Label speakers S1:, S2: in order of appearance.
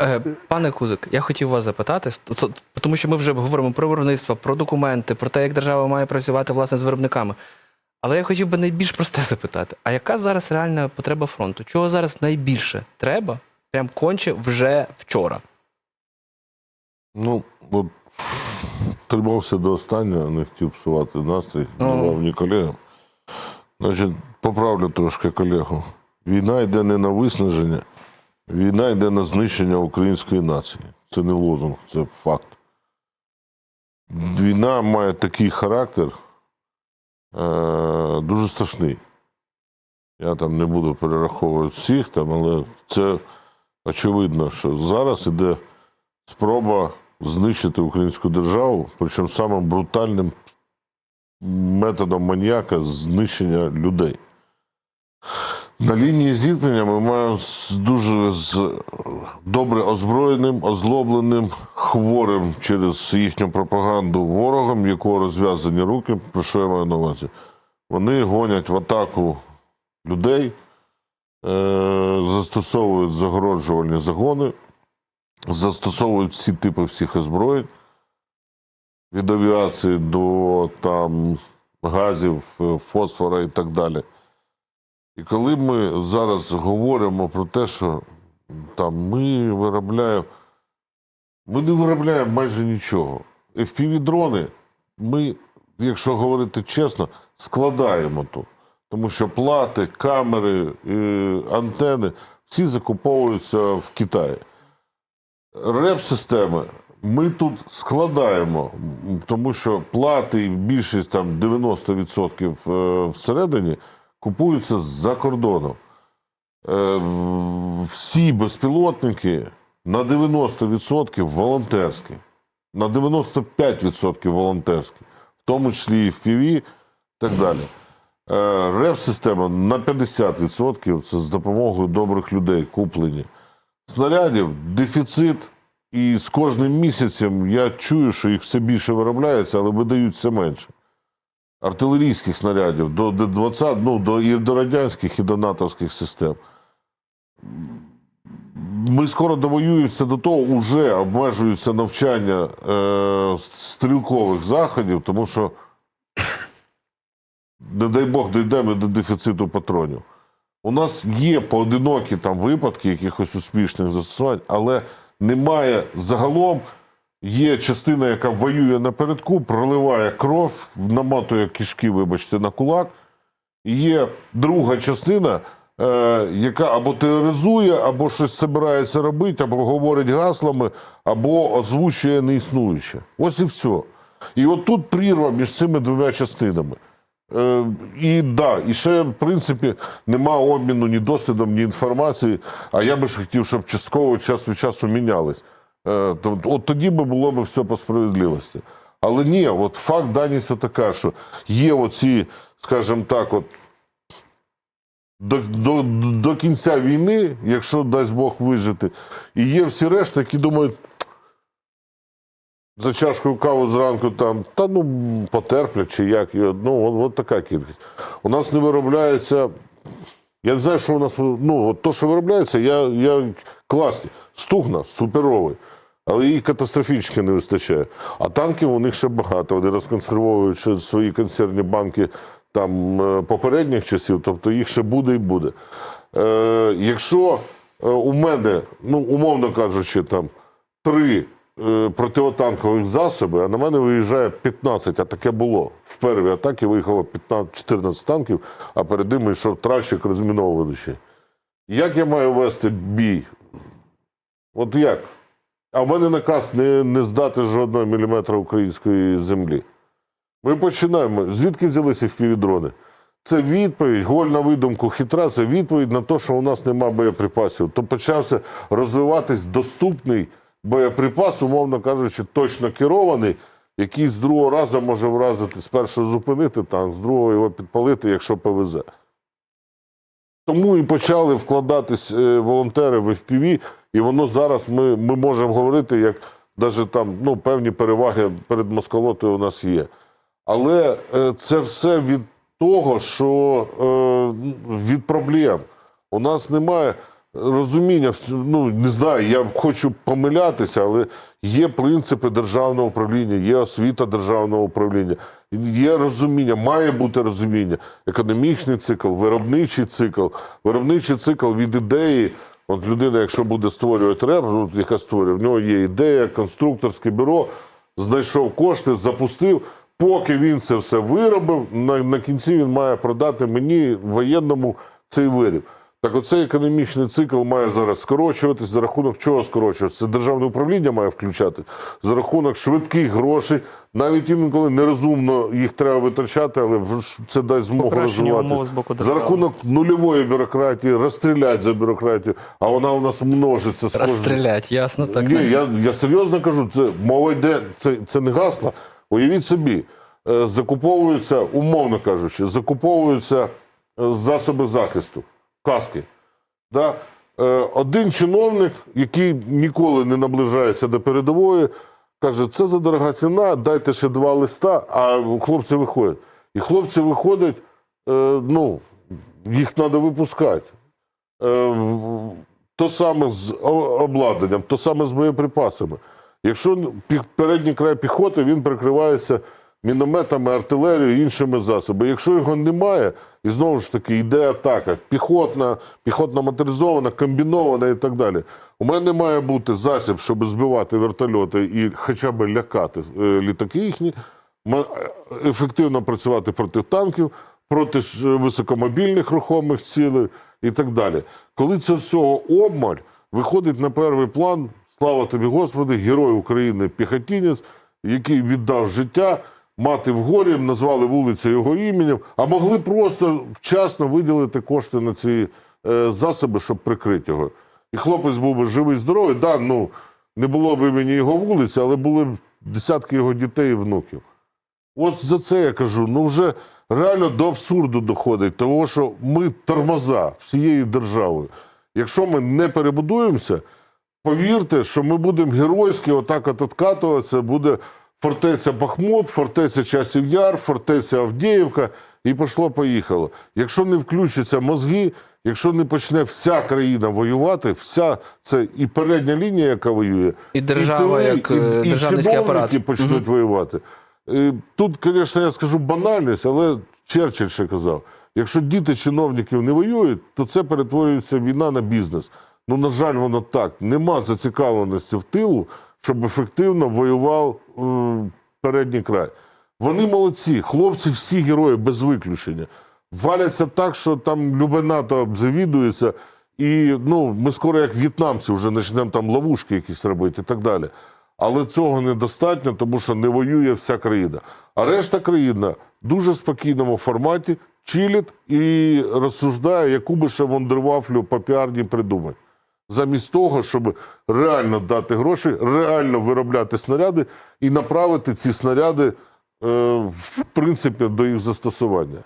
S1: Е, Пане Кузик, я хотів вас запитати, тому що ми вже говоримо про виробництво, про документи, про те, як держава має працювати власне з виробниками. Але я хотів би найбільш просте запитати: а яка зараз реальна потреба фронту? Чого зараз найбільше треба? Прям конче вже вчора.
S2: Ну, от тримався до останнього, не хотів псувати настрій,
S1: Ну.
S2: давав ні колегам. Значить, поправлю трошки колегу. Війна йде не на виснаження, війна йде на знищення української нації. Це не лозунг, це факт. Війна має такий характер е, дуже страшний. Я там не буду перераховувати всіх, там, але це очевидно, що зараз іде спроба знищити українську державу, причому самим брутальним методом маніяка знищення людей. На лінії зіткнення ми маємо з дуже з добре озброєним, озлобленим, хворим через їхню пропаганду ворогом, якого розв'язані руки. Про що я маю на увазі? Вони гонять в атаку людей, е- застосовують загороджувальні загони, застосовують всі типи всіх озброєнь, від авіації до там, газів, фосфора і так далі. І коли ми зараз говоримо про те, що там, ми виробляємо, ми не виробляємо майже нічого. FPV-дрони ми, якщо говорити чесно, складаємо тут. Тому що плати, камери, антени всі закуповуються в Китаї. Реп-системи ми тут складаємо, тому що плати, більшість там 90% е, всередині купуються з-за кордону. Е, Всі безпілотники на 90% волонтерські, на 95% волонтерські, в тому числі і в ПІВІ і так далі. Е, Реп-система на 50% це з допомогою добрих людей куплені. Снарядів дефіцит, і з кожним місяцем я чую, що їх все більше виробляється, але видають все менше. Артилерійських снарядів до Д-20, ну, до, і до радянських, і до натовських систем. Ми скоро довоюємося до того, вже обмежуються навчання е, стрілкових заходів, тому що, не дай Бог, дійдемо до дефіциту патронів. У нас є поодинокі там випадки якихось успішних застосувань, але немає загалом. Є частина, яка воює напередку, проливає кров, намотує кишки, вибачте, на кулак. І є друга частина, е, яка або тероризує, або щось збирається робити, або говорить гаслами, або озвучує неіснуюче. Ось і все. І от тут прірва між цими двома частинами. Е, і да, і ще, в принципі, нема обміну ні досвідом, ні інформації. А я би ж хотів, щоб частково час від часу мінялись. Е, от тоді би було б все по справедливості. Але ні, от факт даність така, що є оці, скажімо так, от до, до, до кінця війни, якщо дасть Бог вижити, і є всі решта, які думають, за чашкою кави зранку там, та ну потерплять чи як. Ну, от, от така кількість. У нас не виробляється. Я не знаю, що у нас ну, от то, що виробляється, я, я класні. Стугна суперовий. Але їх катастрофічно не вистачає. А танків у них ще багато. Вони розконсервовують свої консервні банки там е, попередніх часів, тобто їх ще буде і буде. Е, якщо е, у мене, ну умовно кажучи, там три е, противотанкових засоби, а на мене виїжджає 15, а таке було. В першій атаці виїхало 15-14 танків, а перед ними йшов тральщик розміновувачі. Як я маю вести бій? От як? А в мене наказ не, не здати жодного міліметра української землі. Ми починаємо. Звідки взялися впівдрони? Це відповідь, голь на видумку хитра, це відповідь на те, що у нас нема боєприпасів. То почався розвиватись доступний боєприпас, умовно кажучи, точно керований, який з другого разу може вразити, з першого зупинити танк, з другого його підпалити, якщо повезе. Тому і почали вкладатись е, волонтери в FPV, і воно зараз ми, ми можемо говорити, як навіть там ну, певні переваги перед москалотою у нас є. Але е, це все від того, що е, від проблем. У нас немає розуміння, ну не знаю, я хочу помилятися, але є принципи державного управління, є освіта державного управління, є розуміння, має бути розуміння, економічний цикл, виробничий цикл, виробничий цикл від ідеї. От людина, якщо буде створювати реп, ну, яка створює, в нього є ідея, конструкторське бюро, знайшов кошти, запустив. Поки він це все виробив, на, на кінці він має продати мені воєнному цей виріб. Так оцей економічний цикл має зараз скорочуватись. За рахунок чого скорочуватися? Це державне управління має включати за рахунок швидких грошей. Навіть інколи нерозумно їх треба витрачати, але в- це дасть змогу розвивати. За рахунок нульової бюрократії розстрілять за бюрократію, а вона у нас множиться з кожним.
S1: Розстрілять, ясно так.
S2: Ні, я, я серйозно кажу, це мова йде, це, це не гасло. Уявіть собі, е, закуповуються, умовно кажучи, закуповуються е, засоби захисту, каски. Да? Е, Один чиновник, який ніколи не наближається до передової, каже, це за дорога ціна, дайте ще два листа, а хлопці виходять. І хлопці виходять, е, ну, їх треба випускати. Е, То саме з обладнанням, то саме з боєприпасами. Якщо передній край піхоти, він прикривається мінометами, артилерією іншими засобами. Якщо його немає, і знову ж таки йде атака, піхотна, піхотна моторизована, комбінована і так далі. У мене має бути засіб, щоб збивати вертольоти і хоча б лякати е, літаки їхні, е, ефективно працювати проти танків, проти е, високомобільних рухомих цілей і так далі. Коли це всього обмаль, виходить на перший план, слава тобі, Господи, герой України, піхотінець, який віддав життя, мати в горі, назвали вулицю його іменем, а могли просто вчасно виділити кошти на ці е, засоби, щоб прикрити його. І хлопець був би живий, здоровий. Да, ну, не було б імені його вулиці, але були б десятки його дітей і внуків. Ось за це я кажу. Ну вже реально до абсурду доходить, тому що ми тормоза всією державою. Якщо ми не перебудуємося, повірте, що ми будемо геройськи отак от откатуватися, буде фортеця Бахмут, фортеця Часів Яр, фортеця Авдіївка, і пішло-поїхало. Якщо не включаться мозги, якщо не почне вся країна воювати, вся це і передня лінія, яка воює,
S1: І держава,
S2: тили,
S1: як, е,
S2: і, і чиновники
S1: апарат.
S2: почнуть воювати. Е, Тут, звісно, я скажу банальність, але Черчилль ще казав: якщо діти чиновників не воюють, то це перетворюється війна на бізнес. Ну, на жаль, воно так. Нема зацікавленості в тилу, щоб ефективно воював передній край. Вони молодці, хлопці всі герої без виключення. Валяться так, що там любе НАТО обзавідується, і ну, ми скоро, як в'єтнамці, вже почнемо там ловушки якісь робити і так далі. Але цього недостатньо, тому що не воює вся країна. А решта країна в дуже спокійному форматі чилить і розсуждає, яку би ще вундервафлю по піарні придумати. Замість того, щоб реально дати гроші, реально виробляти снаряди і направити ці снаряди, е, в принципі, до їх застосування.